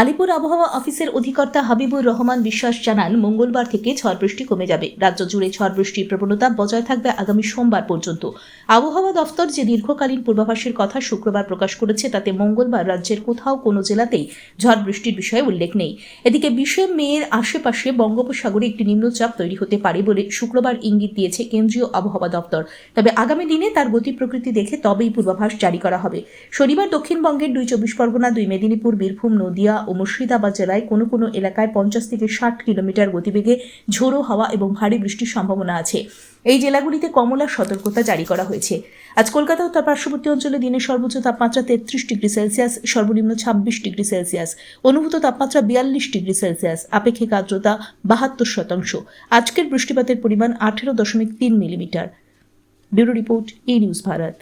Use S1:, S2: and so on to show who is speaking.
S1: আলিপুর আবহাওয়া অফিসের অধিকর্তা হাবিবুর রহমান বিশ্বাস জানান, মঙ্গলবার থেকে ঝড় বৃষ্টি কমে যাবে। রাজ্য জুড়ে ঝড় বৃষ্টির প্রবণতা বজায় থাকবে আগামী সোমবার পর্যন্ত। আবহাওয়া দফতর যে দীর্ঘকালীন পূর্বাভাসের কথা শুক্রবার প্রকাশ করেছে, তাতে মঙ্গলবার রাজ্যের কোথাও কোনো জেলাতেই ঝড় বৃষ্টির বিষয়ে উল্লেখ নেই। এদিকে বিশে মেয়ের আশেপাশে বঙ্গোপসাগরে একটি নিম্নচাপ তৈরি হতে পারে বলে শুক্রবার ইঙ্গিত দিয়েছে কেন্দ্রীয় আবহাওয়া দপ্তর তবে আগামী দিনে তার গতি প্রকৃতি দেখে তবেই পূর্বাভাস জারি করা হবে। শনিবার দক্ষিণবঙ্গের দুই চব্বিশ পরগনা, দুই মেদিনীপুর, বীরভূম, নদিয়া ও মুর্শিদাবাদ জেলায় কোনো কোনো এলাকায় পঞ্চাশ থেকে ষাট কিলোমিটার গতিবেগে ঝোড়ো হাওয়া এবং ভারী বৃষ্টির সম্ভাবনা আছে। এই জেলাগুলিতে কমলা সতর্কতা জারি করা হয়েছে। আজ কলকাতা ও তার পার্শ্ববর্তী অঞ্চলে দিনের সর্বোচ্চ তাপমাত্রা তেত্রিশ ডিগ্রি সেলসিয়াস, সর্বনিম্ন ছাব্বিশ ডিগ্রি সেলসিয়াস। অনুভূত তাপমাত্রা বিয়াল্লিশ ডিগ্রি সেলসিয়াস। আপেক্ষিক আর্দ্রতা বাহাত্তর শতাংশ। আজকের বৃষ্টিপাতের পরিমাণ আঠেরো দশমিক তিন millimetre. Bureau report E news Bharat.